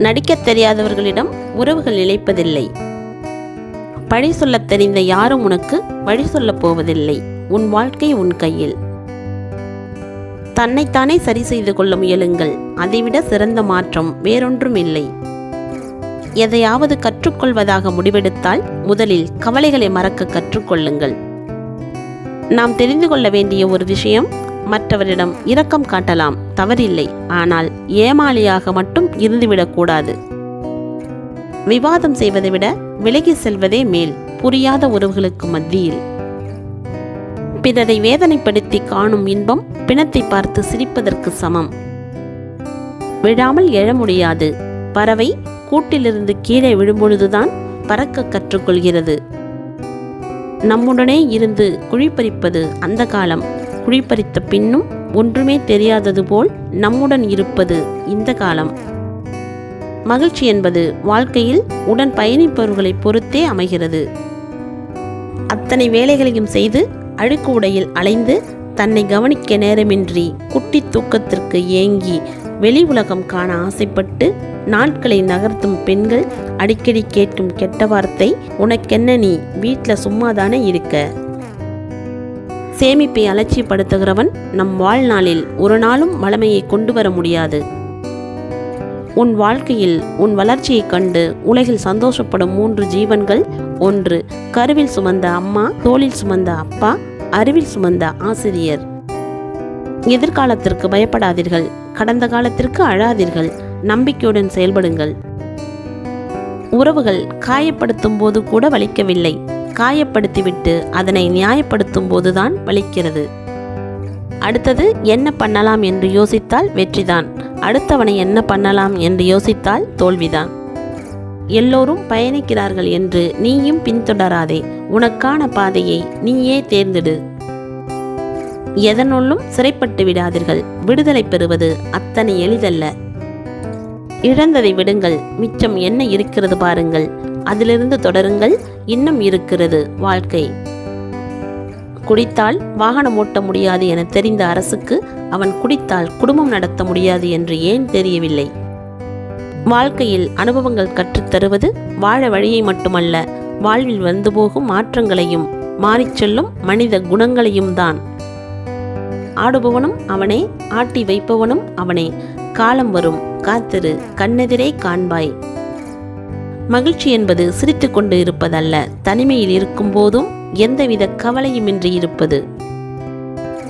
நடிக்கத் தெரியாதவர்களிடம் உறவுகள் நிலைப்பதில்லை. பழி சொல்லத் தெரிந்த யாரும் உனக்கு வழி சொல்லப் போவதில்லை. உன் வாழ்க்கை உன் கையில். தன்னைத்தானே சரி செய்து கொள்ள முயலுங்கள். அதைவிட சிறந்த மாற்றம் வேறொன்றும் இல்லை எதையாவது கற்றுக்கொள்வதாக முடிவெடுத்தால் முதலில் கவலைகளை மறக்க கற்றுக்கொள்ளுங்கள். நாம் தெரிந்து கொள்ள வேண்டிய ஒரு விஷயம் மற்றவரிடம் இரக்கம் காட்டலாம். தவறில்லை. ஆனால் ஏமாளியாக மட்டும் இருந்துவிடக்கூடாது விவாதம் செய்வதை விட விலகி செல்வதே மேல். புரியாத உறவுகளுக்கு மத்தியில். பிறரை வேதனைப்படுத்தி காணும் இன்பம் பிணத்தை பார்த்து சிரிப்பதற்கு சமம். விழாமல் எழ முடியாது. பறவை கூட்டிலிருந்து கீழே விழும்பொழுதுதான் பறக்க கற்றுக்கொள்கிறது. நம்முடனே இருந்து குழிப்பறிப்பது அந்த காலம். குழிப்பறித்த பின்னும் ஒன்றுமே தெரியாதது போல் நம்முடன் இருப்பது இந்த காலம். மகிழ்ச்சி என்பது வாழ்க்கையில் உடன் பயணிப்பவர்களை பொறுத்தே அமைகிறது. அத்தனை வேலைகளையும் செய்து அழுக்கு உடையில் அலைந்து தன்னை கவனிக்க நேரமின்றி குட்டி தூக்கத்திற்கு ஏங்கி வெளி உலகம் காண ஆசைப்பட்டு நாட்களை நகர்த்தும் பெண்கள் அடிக்கடி கேட்கும் கெட்ட வார்த்தை உனக்கென்ன நீ? வீட்டில் சும்மாதானே இருக்க? சேமிப்பை அலட்சியப்படுத்துகிறவன் நம் வாழ்நாளில் ஒரு நாளும் வளமையை கொண்டு வர முடியாது. உன் வாழ்க்கையில் உன் வளர்ச்சியைக் கண்டு உலகில் சந்தோஷப்படும் மூன்று ஜீவன்கள் ஒன்று கருவில் சுமந்த அம்மா தோளில் சுமந்த அப்பா அறிவில் சுமந்த ஆசிரியர். எதிர்காலத்திற்கு பயப்படாதீர்கள் கடந்த காலத்திற்கு அழாதீர்கள் நம்பிக்கையுடன் செயல்படுங்கள். உறவுகள் காயப்படுத்தும் போது கூட வலிக்கவில்லை. காயப்படுத்திவிட்டு அதனை நியாயப்படுத்தும் போதுதான் வலிக்கிறது. அடுத்தது என்ன பண்ணலாம் என்று யோசித்தால் வெற்றிதான். அடுத்தவனை என்ன பண்ணலாம் என்று யோசித்தால் தோல்விதான். எல்லோரும் பயணிக்கிறார்கள் என்று நீயும் பின்தொடராதே. உனக்கான பாதையை நீயே தேர்ந்தெடு. எதனுள்ளும் சிறைப்பட்டு விடாதீர்கள். விடுதலை பெறுவது அத்தனை எளிதல்ல. இழந்ததை விடுங்கள். மிச்சம் என்ன இருக்கிறது பாருங்கள். அதிலிருந்து தொடருங்கள். இன்னும் இருக்கிறது வாழ்க்கை. குடித்தால் வாகனம் ஓட்ட முடியாது என தெரிந்த அரசுக்கு அவன் குடித்தால் குடும்பம் நடத்த முடியாது என்று ஏன் தெரியவில்லை? வாழ்க்கையில் அனுபவங்கள் கற்றுத்தருவது வாழ வழியை மட்டுமல்ல வாழ்வில் வந்து போகும் மாற்றங்களையும் மாறிச் செல்லும் மனித குணங்களையும் தான். ஆடுபவனும் அவனே ஆட்டி வைப்பவனும் அவனே. காலம் வரும் காத்திரு கண்ணெதிரே காண்பாய். மகிழ்ச்சி என்பது சிரித்துக்கொண்டு இருப்பதல்ல. தனிமையில் இருக்கும் போதும் எந்தவித கவலையுமின்றி இருப்பது.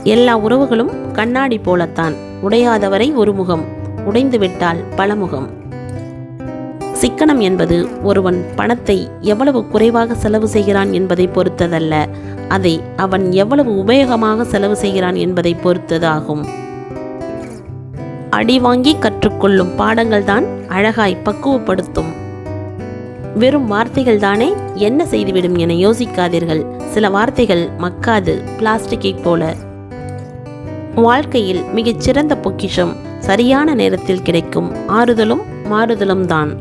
எல்லா உறவுகளும் கண்ணாடி போலத்தான். உடையாதவரை ஒரு முகம் உடைந்துவிட்டால் பல முகம் சிக்கனம் என்பது ஒருவன் பணத்தை எவ்வளவு குறைவாக செலவு செய்கிறான் என்பதை பொறுத்ததல்ல. அதை அவன் எவ்வளவு உபயோகமாக செலவு செய்கிறான் என்பதை பொறுத்ததாகும். அடி வாங்கி கற்றுக்கொள்ளும் பாடங்கள்தான் அழகாய் பக்குவப்படுத்தும். வெறும் வார்த்தைகள் தானே? என்ன செய்துவிடும் என யோசிக்காதீர்கள். சில வார்த்தைகள் மக்காது பிளாஸ்டிக்கை போல. வாழ்க்கையில் மிகச் சிறந்த பொக்கிஷம் சரியான நேரத்தில் கிடைக்கும். ஆறுதலும் மாறுதலும் தான்.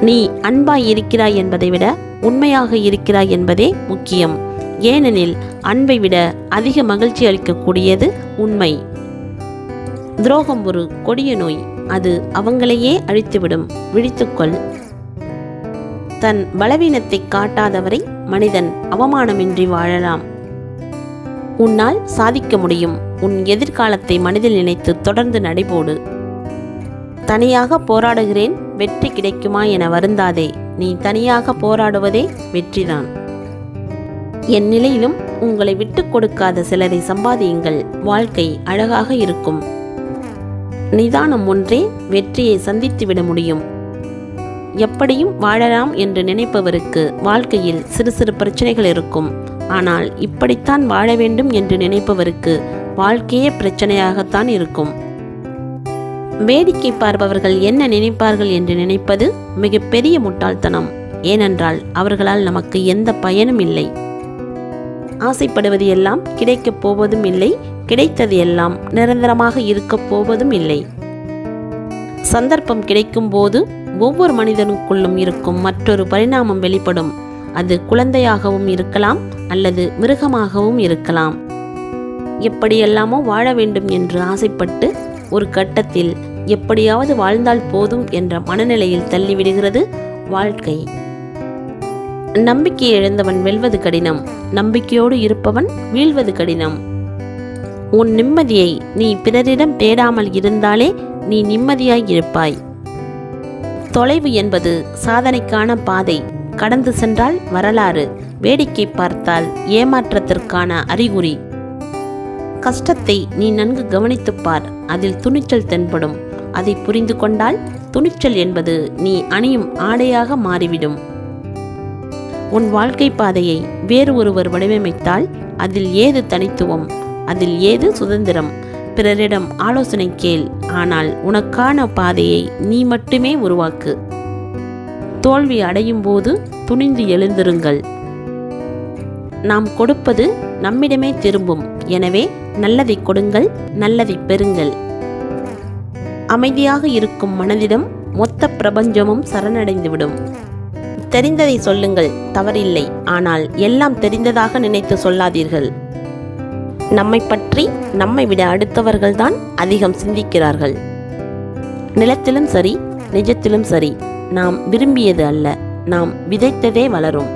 நீ அன்பாய் இருக்கிறாய் என்பதை விட உண்மையாக இருக்கிறாய் என்பதே முக்கியம். ஏனெனில் அன்பை விட அதிக மகிழ்ச்சி அளிக்கக்கூடியது உண்மை. துரோகம் ஒரு கொடிய நோய். அது அவங்களையே அழித்துவிடும். விழித்துக்கொள். தன் பலவீனத்தை காட்டாதவரை மனிதன் அவமானமின்றி வாழலாம். உன்னால் சாதிக்க முடியும். உன் எதிர்காலத்தை மனதில் நினைத்து தொடர்ந்து நடைபோடு. தனியாக போராடுகிறேன் வெற்றி கிடைக்குமா என வருந்தாதே. நீ தனியாக போராடுவதே வெற்றிதான். என் நிலையிலும் உங்களை விட்டுக் கொடுக்காத சிலரை சம்பாதியுங்கள். வாழ்க்கை அழகாக இருக்கும். நிதானம் ஒன்றே வெற்றியை சந்தித்துவிட முடியும். எப்படியும் வாழலாம் என்று நினைப்பவருக்கு வாழ்க்கையில் சிறு சிறு பிரச்சனைகள் இருக்கும். ஆனால் இப்படித்தான் வாழ வேண்டும் என்று நினைப்பவருக்கு வாழ்க்கையே பிரச்சனையாகத்தான் இருக்கும். வேடிக்கை பார்ப்பவர்கள் என்ன நினைப்பார்கள் என்று நினைப்பது மிகப்பெரிய முட்டாள்தனம். ஏனென்றால் அவர்களால் நமக்கு எந்த பயனும் இல்லை. ஆசைப்படுவது எல்லாம் கிடைக்கப் போவதும் இல்லை கிடைத்தது எல்லாம் நிரந்தரமாக இருக்கப் போவதும் இல்லை. சந்தர்ப்பம் கிடைக்கும் போது ஒவ்வொரு மனிதனுக்குள்ளும் இருக்கும் மற்றொரு பரிணாமம் வெளிப்படும். அது குழந்தையாகவும் இருக்கலாம் அல்லது மிருகமாகவும் இருக்கலாம். எப்படியெல்லாமோ வாழ வேண்டும் என்று ஆசைப்பட்டு ஒரு கட்டத்தில் எப்படியாவது வாழ்ந்தால் போதும் என்ற மனநிலையில் தள்ளிவிடுகிறது வாழ்க்கை. நம்பிக்கை இழந்தவன் வெல்வது கடினம். நம்பிக்கையோடு இருப்பவன் வீழ்வது கடினம். உன் நிம்மதியை நீ பிறரிடம் தேடாமல் இருந்தாலே நீ நிம்மதியாய் இருப்பாய். தொலைவு என்பது சாதனைக்கான பாதை. கடந்து சென்றால் வரலாறு. வேடிக்கை பார்த்தால் ஏமாற்றத்திற்கான அறிகுறி. கஷ்டத்தை நீ நன்கு கவனித்துப் பார். அதில் துணிச்சல் தென்படும். அதை புரிந்து கொண்டால் துணிச்சல் என்பது நீ அணியும் ஆடையாக மாறிவிடும். உன் வாழ்க்கை பாதையை வேறு ஒருவர் வடிவமைத்தால் அதில் ஏது தனித்துவம்? அதில் ஏது சுதந்திரம்? பிறரிடம் ஆலோசனை கேள் ஆனால் உனக்கான பாதையை நீ மட்டுமே உருவாக்கு. தோல்வி அடையும் போது துணிந்து எழுந்திருங்கள். நாம் கொடுப்பது நம்மிடமே திரும்பும். எனவே நல்லதை கொடுங்கள் நல்லதை பெறுங்கள். அமைதியாக இருக்கும் மனதிடம் மொத்த பிரபஞ்சமும் சரணடைந்துவிடும். தெரிந்ததை சொல்லுங்கள் தவறில்லை. ஆனால் எல்லாம் தெரிந்ததாக நினைத்து சொல்லாதீர்கள். நம்மை பற்றி நம்மை விட அடுத்தவர்கள்தான் அதிகம் சிந்திக்கிறார்கள். நிலத்திலும் சரி நிஜத்திலும் சரி நாம் விரும்பியது அல்ல நாம் விதைத்ததே வளரும்.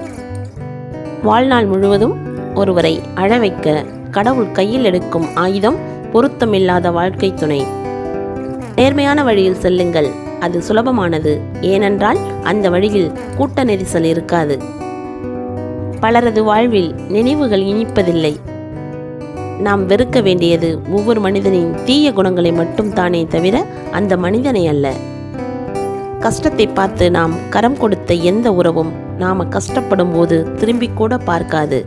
வாழ்நாள் முழுவதும் ஒருவரை அழ வைக்க கடவுள் கையில் எடுக்கும் ஆயுதம் பொருத்தமில்லாத வாழ்க்கை துணை. நேர்மையான வழியில் செல்லுங்கள் அது சுலபமானது ஏனென்றால் அந்த வழியில் கூட்ட நெரிசல் இருக்காது. பலரது வாழ்வில் நினைவுகள் இனிப்பதில்லை. நாம் வெறுக்க வேண்டியது ஒவ்வொரு மனிதனின் தீய குணங்களை மட்டும் தானே தவிர அந்த மனிதனை அல்ல. கஷ்டத்தை பார்த்து நாம் கரம் கொடுத்த எந்த உறவும் நாம் கஷ்டப்படும் போது திரும்பி கூட பார்க்காது.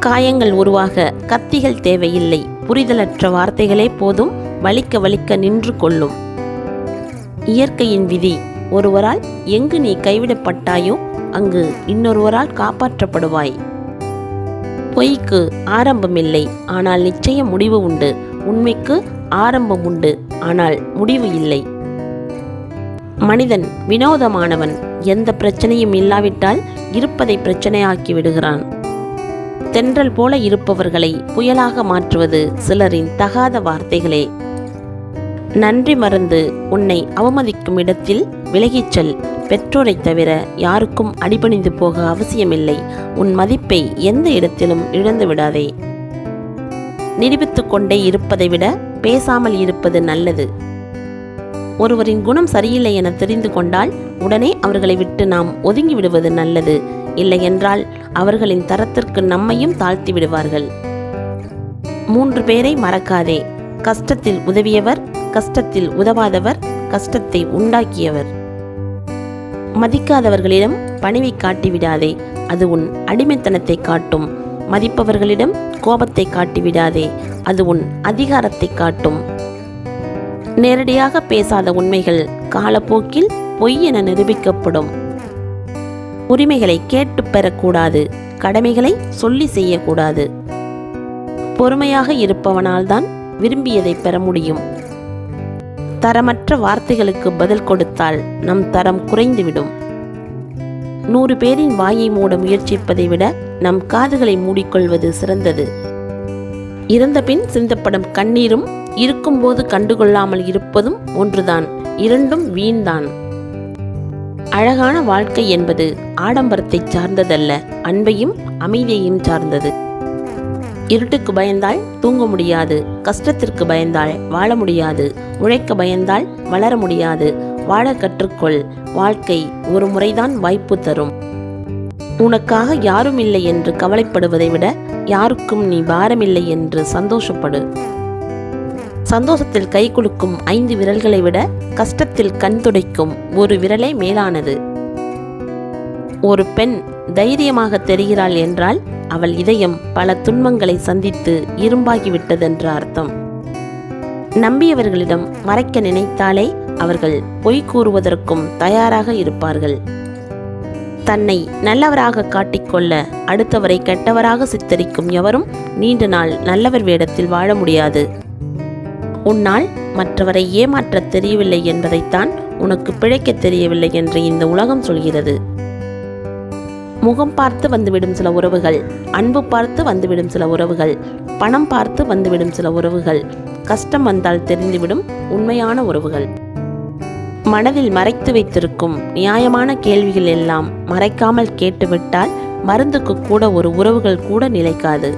காயங்கள் உருவாக கத்திகள் தேவையில்லை. புரிதலற்ற வார்த்தைகளே போதும். வலிக்க வலிக்க நின்று கொள்ளும். இயற்கையின் விதி ஒருவரால் எங்கு நீ கைவிடப்பட்டாயோ அங்கு இன்னொருவரால் காப்பாற்றப்படுவாய். பொய்க்கு ஆரம்பமில்லை. ஆனால் நிச்சயம் முடிவு உண்டு. உண்மைக்கு ஆரம்பம் உண்டு. ஆனால் முடிவு இல்லை. மனிதன் வினோதமானவன். எந்த பிரச்சனையும் இல்லாவிட்டால் இருப்பதை பிரச்சனையாக்கி விடுகிறான். தென்றல் போல இருப்பவர்களை புயலாக மாற்றுவது சிலரின் தகாத வார்த்தைகளே. நன்றி மறந்து உன்னை அவமதிக்கும் இடத்தில் விலகிச் செல். பெற்றோரைத் தவிர யாருக்கும் அடிபணிந்து போக அவசியமில்லை. உன் மதிப்பை எந்த இடத்திலும் இழந்து விடாதே. நிரூபித்து கொண்டே இருப்பதை விட பேசாமல் இருப்பது நல்லது. ஒருவரின் குணம் சரியில்லை என தெரிந்து கொண்டால் உடனே அவர்களை விட்டு நாம் ஒதுங்கி விடுவது நல்லது. இல்லையென்றால் அவர்களின் தரத்திற்கு நம்மையும் தாழ்த்தி விடுவார்கள். மூன்று பேரை மறக்காதே. கஷ்டத்தில் உதவியவர் கஷ்டத்தில் உதவாதவர் கஷ்டத்தை உண்டாக்கியவர். மதிக்காதவர்களிடம் பணிவை காட்டிவிடாதே அது உன் அடிமைத்தனத்தை காட்டும். மதிப்பவர்களிடம் கோபத்தை காட்டிவிடாதே அது உன் அதிகாரத்தை காட்டும். நேரடியாக பேசாத உண்மைகள் காலப்போக்கில் பொய் என நிரூபிக்கப்படும். உரிமைகளை கேட்டு பெறக்கூடாது கடமைகளை சொல்லி செய்யக்கூடாது. பொறுமையாக இருப்பவனால்தான் விரும்பியதை பெற முடியும். தரமற்ற வார்த்தைகளுக்கு பதில் கொடுத்தால் நம் தரம் குறைந்துவிடும். நூறு பேரின் வாயை மூட முயற்சிப்பதை விட நம் காதுகளை மூடிக்கொள்வது சிறந்தது. இறந்தபின் சிந்தப்படும் கண்ணீரும் இருக்கும்போது கண்டுகொள்ளாமல் இருப்பதும் ஒன்றுதான் இரண்டும் வீண்தான். அழகான வாழ்க்கை என்பது ஆடம்பரத்தை சார்ந்ததல்ல அன்பையும் அமைதியையும் சார்ந்தது. இருட்டுக்கு பயந்தால் தூங்க முடியாது கஷ்டத்திற்கு பயந்தால் வாழ முடியாது உழைக்க பயந்தால் வளர முடியாது. வாழ கற்றுக்கொள் வாழ்க்கை ஒரு முறைதான் வாய்ப்பு தரும். உனக்காக யாரும் இல்லை என்று கவலைப்படுவதை விட யாருக்கும் நீ பாரமில்லை என்று சந்தோஷப்படு. சந்தோஷத்தில் கை குலுக்கும் ஐந்து விரல்களை விட கஷ்டத்தில் கண் துடைக்கும் ஒரு விரலே மேலானது. ஒரு பெண் தைரியமாக தெரிகிறாள் என்றால் அவள் இதயம் பல துன்பங்களை சந்தித்து இரும்பாகிவிட்டதென்ற அர்த்தம். நம்பியவர்களிடம் மறைக்க நினைத்தாலே அவர்கள் பொய் கூறுவதற்கும் தயாராக இருப்பார்கள். தன்னை நல்லவராக காட்டிக்கொள்ள அடுத்தவரை கெட்டவராக சித்தரிக்கும் எவரும் நீண்ட நாள் நல்லவர் வேடத்தில் வாழ முடியாது. உன்னால் மற்றவரை ஏமாற்றத் தெரியவில்லை என்பதைத்தான் உனக்கு பிழைக்கத் தெரியவில்லை என்று இந்த உலகம் சொல்கிறது. முகம் பார்த்து வந்துவிடும் சில உறவுகள் அன்பு பார்த்து வந்துவிடும் சில உறவுகள் பணம் பார்த்து வந்துவிடும் சில உறவுகள் கஷ்டம் வந்தால் தெரிந்துவிடும் உண்மையான உறவுகள். மனதில் மறைத்து வைத்திருக்கும் நியாயமான கேள்விகள் எல்லாம் மறைக்காமல் கேட்டுவிட்டால் மருந்துக்கு கூட ஒரு உறவுகள் கூட நிலைக்காது.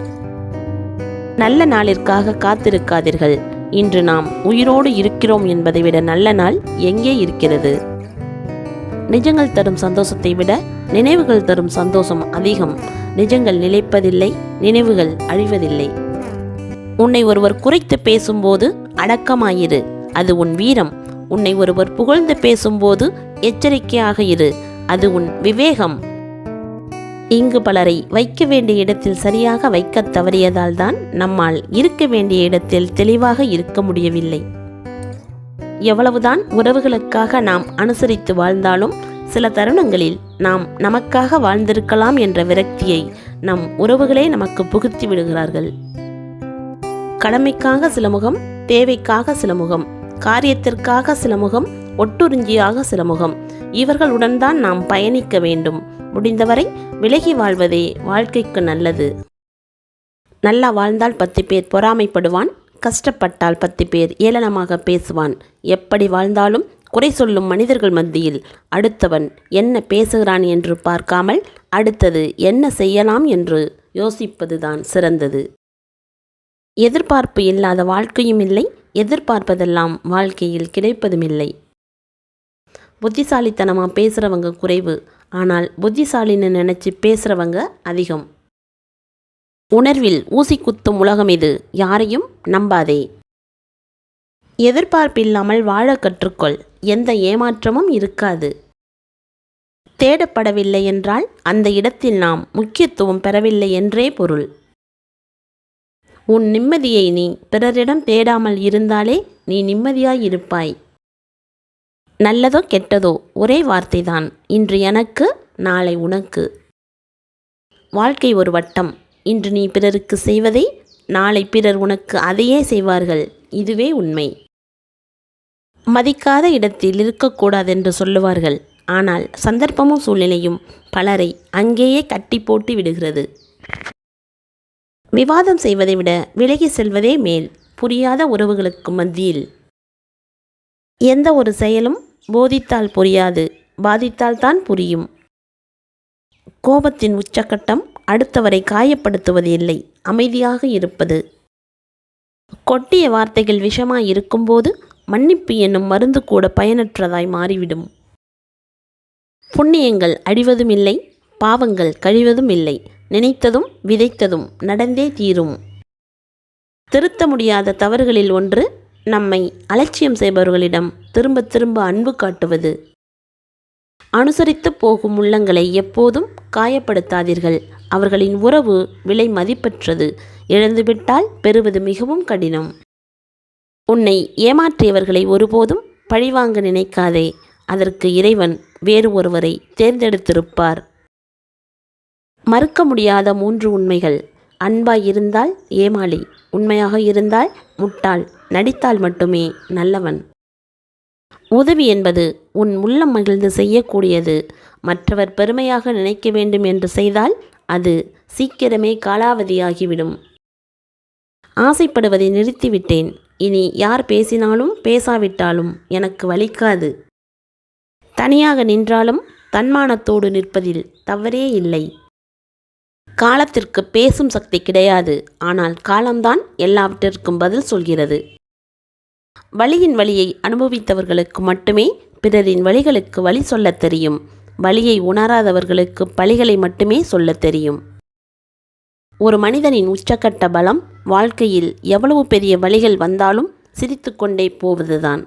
நல்ல நாளிற்காக காத்திருக்காதீர்கள். இன்று நாம் உயிரோடு இருக்கிறோம் என்பதை விட நல்ல நாள் எங்கே இருக்கிறது? நிஜங்கள் தரும் சந்தோஷத்தை விட நினைவுகள் தரும் சந்தோஷம் அதிகம். நிஜங்கள் நிலைப்பதில்லை நினைவுகள் அழிவதில்லை. உன்னை ஒருவர் குறைத்து பேசும்போது அடக்கமாயிரு. அது உன் வீரம். உன்னை ஒருவர் புகழ்ந்து பேசும்போது எச்சரிக்கையாக இரு. அது உன் விவேகம். இங்கு பலரை வைக்க வேண்டிய இடத்தில் சரியாக வைக்கத் தவறியதால் தான் நம்மால் இருக்க வேண்டிய இடத்தில் தெளிவாக இருக்க முடியவில்லை. எவ்வளவுதான் உறவுகளுக்காக நாம் அனுசரித்து வாழ்ந்தாலும் சில தருணங்களில் நாம் நமக்காக வாழ்ந்திருக்கலாம் என்ற விரக்தியை நம் உறவுகளே நமக்கு புகுத்தி விடுகிறார்கள். கடமைக்காக சில முகம் தேவைக்காக சில முகம் காரியத்திற்காக சில முகம் ஒட்டுறிஞ்சியாக சில முகம் இவர்களுடன் தான் நாம் பயணிக்க வேண்டும். முடிந்தவரை விலகி வாழ்வதே வாழ்க்கைக்கு நல்லது. நல்லா வாழ்ந்தால் பத்து பேர் பொறாமைப்படுவான் கஷ்டப்பட்டால் பத்து பேர் ஏளனமாக பேசுவான். எப்படி வாழ்ந்தாலும் குறை சொல்லும் மனிதர்கள் மத்தியில் அடுத்தவன் என்ன பேசுகிறான் என்று பார்க்காமல் அடுத்தது என்ன செய்யலாம் என்று யோசிப்பதுதான் சிறந்தது. எதிர்பார்ப்பு இல்லாத வாழ்க்கையும் இல்லை எதிர்பார்ப்பதெல்லாம் வாழ்க்கையில் கிடைப்பதுமில்லை புத்திசாலித்தனமாக பேசுகிறவங்க குறைவு ஆனால் புத்திசாலின்னு நினச்சி பேசுகிறவங்க அதிகம். உணர்வில் ஊசி குத்தும் உலகம் இது யாரையும் நம்பாதே. எதிர்பார்ப்பில்லாமல் வாழ கற்றுக்கொள். எந்த ஏமாற்றமும் இருக்காது. தேடப்படவில்லை என்றால் அந்த இடத்தில் நாம் முக்கியத்துவம் பெறவில்லை என்றே பொருள். உன் நிம்மதியை நீ பிறரிடம் தேடாமல் இருந்தாலே நீ நிம்மதியாயிருப்பாய் நல்லதோ கெட்டதோ ஒரே வார்த்தைதான். இன்று எனக்கு நாளை உனக்கு. வாழ்க்கை ஒரு வட்டம். இன்று நீ பிறருக்கு செய்வதை நாளை பிறர் உனக்கு அதையே செய்வார்கள். இதுவே உண்மை. மதிக்காத இடத்தில் இருக்கக்கூடாதென்று சொல்லுவார்கள். ஆனால் சந்தர்ப்பமும் சூழ்நிலையும் பலரை அங்கேயே கட்டி போட்டு விடுகிறது. விவாதம் செய்வதை விட விலகி செல்வதே மேல் புரியாத உறவுகளுக்கு மத்தியில். எந்த ஒரு செயலும் போதித்தால் புரியாது பாதித்தால் தான் புரியும். கோபத்தின் உச்சக்கட்டம் அடுத்தவரை காயப்படுத்துவது இல்லை அமைதியாக இருப்பது. கொட்டிய வார்த்தைகள் விஷமாய் இருக்கும்போது மன்னிப்பு என்னும் மருந்து கூட பயனற்றதாய் மாறிவிடும். புண்ணியங்கள் அழிவதும் இல்லை பாவங்கள் கழிவதும் இல்லை. நினைத்ததும் விதைத்ததும் நடந்தே தீரும். திருத்த முடியாத தவறுகளில் ஒன்று நம்மை அலட்சியம் செய்பவர்களிடம் திரும்ப திரும்ப அன்பு காட்டுவது. அனுசரித்து போகும் உள்ளங்களை எப்போதும் காயப்படுத்தாதீர்கள். அவர்களின் உறவு விலை மதிப்பற்றது. இழந்துவிட்டால் பெறுவது மிகவும் கடினம். உன்னை ஏமாற்றியவர்களை ஒருபோதும் பழிவாங்க நினைக்காதே. அதற்கு இறைவன் வேறு ஒருவரை தேர்ந்தெடுத்திருப்பார். மறுக்க முடியாத மூன்று உண்மைகள். அன்பாய் இருந்தால் ஏமாளி உண்மையாக இருந்தால் முட்டாள் நடித்தால் மட்டுமே நல்லவன். உதவி என்பது உன் உள்ளம் மகிழ்ந்து செய்யக்கூடியது. மற்றவர் பெருமையாக நினைக்க வேண்டும் என்று செய்தால் அது சீக்கிரமே காலாவதியாகிவிடும். ஆசைப்படுவதை நிறுத்திவிட்டேன். இனி யார் பேசினாலும் பேசாவிட்டாலும் எனக்கு வலிக்காது. தனியாக நின்றாலும் தன்மானத்தோடு நிற்பதில் தவறே இல்லை. காலத்திற்கு பேசும் சக்தி கிடையாது. ஆனால் காலம்தான் எல்லாவற்றிற்கும் பதில் சொல்கிறது. வழியின் வழியை அனுபவித்தவர்களுக்கு மட்டுமே பிறரின் வழிகளுக்கு வழி சொல்லத் தெரியும். வழியை உணராதவர்களுக்கு பழிகளை மட்டுமே சொல்லத் தெரியும். ஒரு மனிதனின் உச்சக்கட்ட பலம் வாழ்க்கையில் எவ்வளவு பெரிய வழிகள் வந்தாலும் சிரித்துக்கொண்டே போவதுதான்.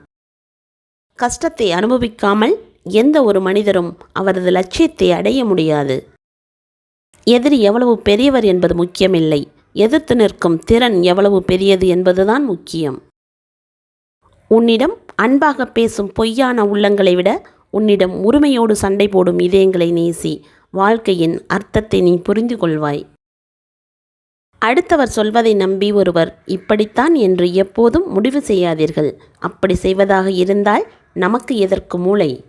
கஷ்டத்தை அனுபவிக்காமல் எந்த ஒரு மனிதரும் அவரது லட்சியத்தை அடைய முடியாது. எதிரி எவ்வளவு பெரியவர் என்பது முக்கியமில்லை. எதிர்த்து நிற்கும் திறன் எவ்வளவு பெரியது என்பதுதான் முக்கியம். உன்னிடம் அன்பாக பேசும் பொய்யான உள்ளங்களை விட உன்னிடம் உரிமையோடு சண்டை போடும் இதயங்களை நேசி வாழ்க்கையின் அர்த்தத்தை நீ புரிந்து கொள்வாய் அடுத்தவர் சொல்வதை நம்பி ஒருவர் இப்படித்தான் என்று எப்போதும் முடிவு செய்யாதீர்கள். அப்படி செய்வதாக இருந்தால் நமக்கு எதற்கு மூளை?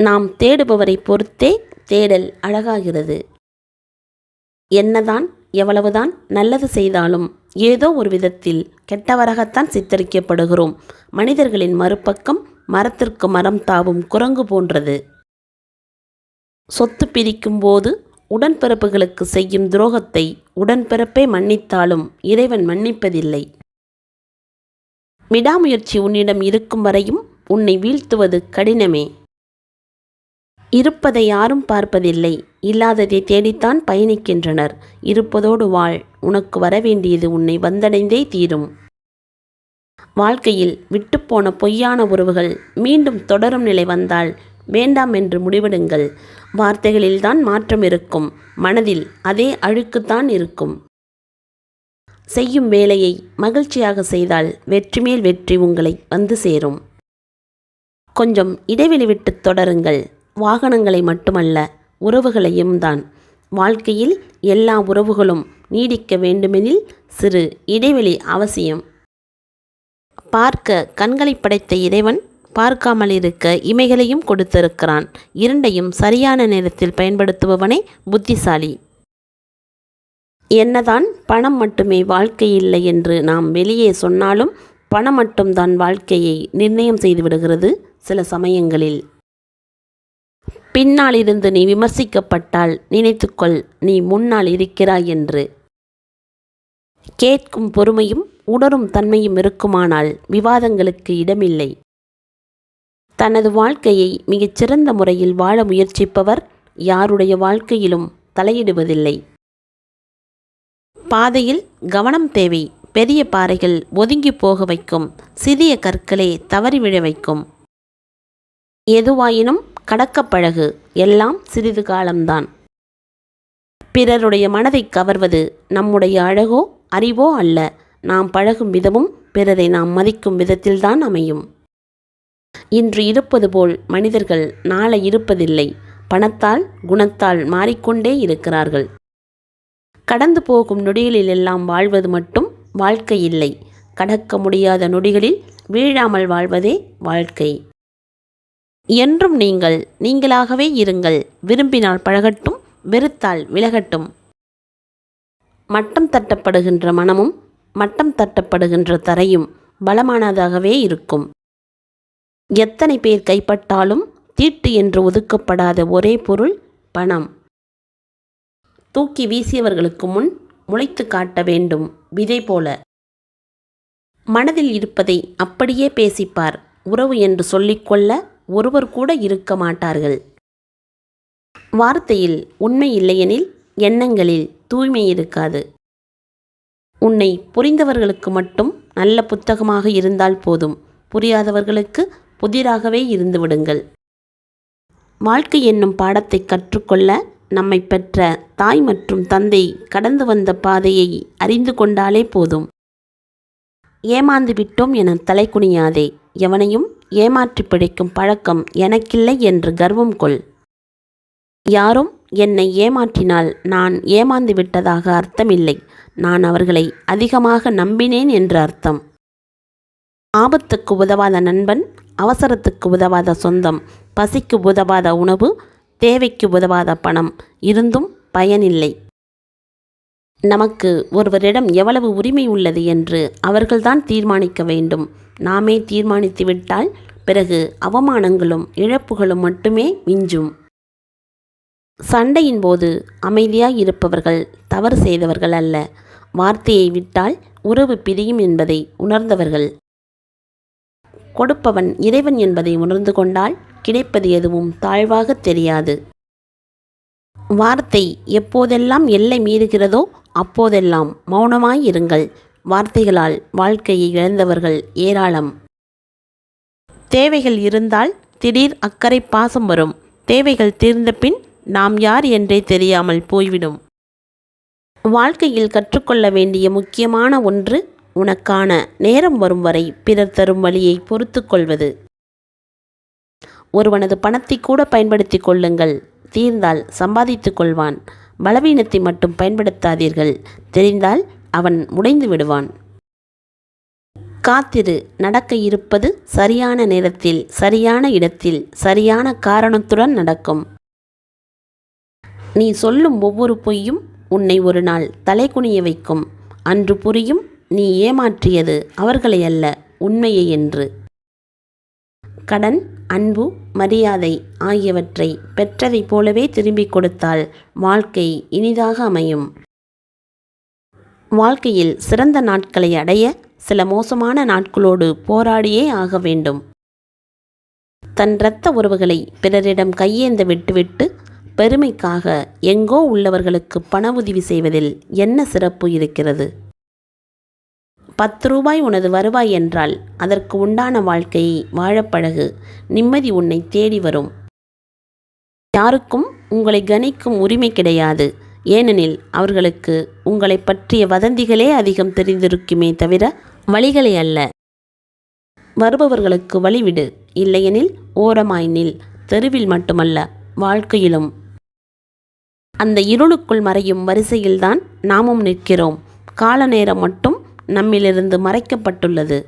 நாம் தேடுபவரை பொறுத்தே தேடல் அழகாகிறது. என்னதான் எவ்வளவுதான் நல்லது செய்தாலும் ஏதோ ஒரு விதத்தில் கெட்டவராகத்தான் சித்தரிக்கப்படுகிறோம். மனிதர்களின் மறுபக்கம் மரத்திற்கு மரம் தாவும் குரங்கு போன்றது. சொத்து பிரிக்கும் போது உடன்பிறப்புகளுக்கு செய்யும் துரோகத்தை உடன்பிறப்பே மன்னித்தாலும் இறைவன் மன்னிப்பதில்லை. விடாமுயற்சி உன்னிடம் இருக்கும் வரையும் உன்னை வீழ்த்துவது கடினமே. இருப்பதை யாரும் பார்ப்பதில்லை. இல்லாததை தேடித்தான் பயணிக்கின்றனர். இருப்பதோடு வாழ். உனக்கு வரவேண்டியது உன்னை வந்தடைந்தே தீரும். வாழ்க்கையில் விட்டுப்போன பொய்யான உறவுகள் மீண்டும் தொடரும் நிலை வந்தால் வேண்டாம் என்று முடிவெடுங்கள். வார்த்தைகளில்தான் மாற்றம் இருக்கும். மனதில் அதே அழுக்குத்தான் இருக்கும். செய்யும் வேலையை மகிழ்ச்சியாக செய்தால் வெற்றி மேல் வெற்றி உங்களை வந்து சேரும். கொஞ்சம் இடைவெளி விட்டு தொடருங்கள். வாகனங்களை மட்டுமல்ல உறவுகளையும் தான். வாழ்க்கையில் எல்லா உறவுகளும் நீடிக்க வேண்டுமெனில் சிறு இடைவெளி அவசியம். பார்க்க கண்களை படைத்த இறைவன் பார்க்காமல் இருக்க இமைகளையும் கொடுத்திருக்கிறான். இரண்டையும் சரியான நேரத்தில் பயன்படுத்துபவனே புத்திசாலி. என்னதான் பணம் மட்டுமே வாழ்க்கை இல்லை என்று நாம் வெளியே சொன்னாலும் பணம் மட்டும்தான் வாழ்க்கையை நிர்ணயம் செய்துவிடுகிறது சில சமயங்களில். பின்னால் இருந்து நீ விமர்சிக்கப்பட்டால் நினைத்துக்கொள் நீ முன்னால் இருக்கிறாய் என்று. கேட்கும் பொறுமையும் உணரும் தன்மையும் இருக்குமானால் விவாதங்களுக்கு இடமில்லை. தனது வாழ்க்கையை மிகச்சிறந்த முறையில் வாழ முயற்சிப்பவர் யாருடைய வாழ்க்கையிலும் தலையிடுவதில்லை. பாதையில் கவனம் தேவை. பெரிய பாறைகள் ஒதுங்கி போக வைக்கும். சிறிய கற்களே தவறி விழ வைக்கும். எதுவாயினும் கடக்கப்பழகு எல்லாம் சிறிது காலம்தான். பிறருடைய மனதை கவர்வது நம்முடைய அழகோ அறிவோ அல்ல. நாம் பழகும் விதமும் பிறரை நாம் மதிக்கும் விதத்தில்தான் அமையும். இன்று இருப்பது போல் மனிதர்கள் நாளை இருப்பதில்லை. பணத்தால் குணத்தால் மாறிக்கொண்டே இருக்கிறார்கள். கடந்து போகும் நொடிகளில் எல்லாம் வாழ்வது மட்டும் வாழ்க்கை இல்லை. கடக்க முடியாத நொடிகளில் வீழாமல் வாழ்வதே வாழ்க்கை. என்றும் நீங்கள் நீங்களாகவே இருங்கள். விரும்பினால் பழகட்டும் வெறுத்தால் விலகட்டும். மட்டம் தட்டப்படுகின்ற மனமும் மட்டம் தட்டப்படுகின்ற தரையும் பலமானதாகவே இருக்கும். எத்தனை பேர் கைப்பட்டாலும் தீட்டு என்று ஒதுக்கப்படாத ஒரே பொருள் பணம். தூக்கி வீசியவர்களுக்கு முன் முளைத்து காட்ட வேண்டும் விதை போல. மனதில் இருப்பதை அப்படியே பேசிப்பார். உறவு என்று சொல்லிக்கொள்ள ஒருவர் கூட இருக்க மாட்டார்கள். வார்த்தையில் உண்மை இல்லையெனில் எண்ணங்களில் தூய்மை இருக்காது. உன்னை புரிந்தவர்களுக்கு மட்டும் நல்ல புத்தகமாக இருந்தால் போதும். புரியாதவர்களுக்கு புதிராகவே இருந்து விடுங்கள். வாழ்க்கை என்னும் பாடத்தை கற்றுக்கொள்ள நம்மை பெற்ற தாய் மற்றும் தந்தை கடந்து வந்த பாதையை அறிந்து கொண்டாலே போதும். ஏமாந்து விட்டோம் என தலை குனியாதே எவனையும் ஏமாற்றி பிழைக்கும் பழக்கம் எனக்கில்லை என்று கர்வம் கொள். யாரும் என்னை ஏமாற்றினால் நான் ஏமாந்து விட்டதாக அர்த்தமில்லை நான் அவர்களை அதிகமாக நம்பினேன் என்று அர்த்தம். ஆபத்துக்கு உதவாத நண்பன் அவசரத்துக்கு உதவாத சொந்தம் பசிக்கு உதவாத உணவு தேவைக்கு உதவாத பணம் இருந்தும் பயனில்லை. நமக்கு ஒருவரிடம் எவ்வளவு உரிமை உள்ளது என்று அவர்கள்தான் தீர்மானிக்க வேண்டும். நாமே தீர்மானித்து விட்டால் பிறகு அவமானங்களும் இழப்புகளும் மட்டுமே மிஞ்சும். சண்டையின் போது அமைதியாய் இருப்பவர்கள் தவறு செய்தவர்கள் அல்ல. வார்த்தையை விட்டால் உறவு பிரியும் என்பதை உணர்ந்தவர்கள். கொடுப்பவன் இறைவன் என்பதை உணர்ந்து கொண்டால் கிடைப்பது எதுவும் தாழ்வாக தெரியாது. வார்த்தை எப்போதெல்லாம் எல்லை மீறுகிறதோ அப்போதெல்லாம் மௌனமாய் இருங்கள். வார்த்தைகளால் வாழ்க்கையை இழந்தவர்கள் ஏராளம். தேவைகள் இருந்தால் திடீர் அக்கறை பாசம் வரும். தேவைகள் தீர்ந்த பின் நாம் யார் என்றே தெரியாமல் போய்விடும். வாழ்க்கையில் கற்றுக்கொள்ள வேண்டிய முக்கியமான ஒன்று உனக்கான நேரம் வரும் வரை பிறர் தரும் வழியை பொறுத்து கொள்வது ஒருவனது பணத்தை கூட பயன்படுத்தி கொள்ளுங்கள். தீர்ந்தால் சம்பாதித்துக் கொள்வான். பலவீனத்தை மட்டும் பயன்படுத்தாதீர்கள். தெரிந்தால் அவன் முடைந்து விடுவான். காத்திரு. நடக்க இருப்பது சரியான நேரத்தில் சரியான இடத்தில் சரியான காரணத்துடன் நடக்கும். நீ சொல்லும் ஒவ்வொரு பொய்யும் உன்னை ஒரு நாள் தலைகுனிய வைக்கும். அன்று புரியும் நீ ஏமாற்றியது அவர்களை அல்ல உண்மையை என்று. கடன் அன்பு மரியாதை ஆகியவற்றை பெற்றதைப் போலவே திரும்பிக் கொடுத்தால் வாழ்க்கை இனிதாக அமையும். வாழ்க்கையில் சிறந்த நாட்களை அடைய சில மோசமான நாட்களோடு போராடியே ஆக வேண்டும். தன் இரத்த உறவுகளை பிறரிடம் கையேந்த விட்டுவிட்டு பெருமைக்காக எங்கோ உள்ளவர்களுக்கு பண உதவி செய்வதில் என்ன சிறப்பு இருக்கிறது? பத்து ரூபாய் உனது வருவாய் என்றால் அதற்கு உண்டான வாழ்க்கையை வாழப்பழகு. நிம்மதி உன்னை தேடி வரும். யாருக்கும் உங்களை கணிக்கும் உரிமை கிடையாது. ஏனெனில் அவர்களுக்கு உங்களை பற்றிய வதந்திகளே அதிகம் தெரிந்திருக்குமே தவிர வழிகளை அல்ல. வருபவர்களுக்கு வழிவிடு. இல்லையெனில் ஓரமாய் நில். தெருவில் மட்டுமல்ல வாழ்க்கையிலும். அந்த இருளுக்குள் மறையும் வரிசையில்தான் நாமும் நிற்கிறோம். கால நேரம் மட்டும் நம்மிலிருந்து மறைக்கப்பட்டுள்ளது.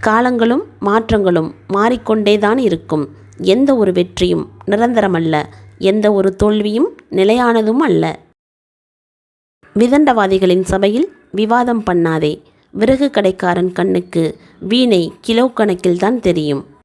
காலங்களும் மாற்றங்களும் மாறிக்கொண்டேதான் இருக்கும். எந்த ஒரு வெற்றியும் நிரந்தரமல்ல. எந்த ஒரு தோல்வியும் நிலையானதும் அல்ல. விதண்டவாதிகளின் சபையில் விவாதம் பண்ணாதே. விறகு கடைக்காரன் கண்ணுக்கு வீணை கிலோ கணக்கில்தான் தெரியும்.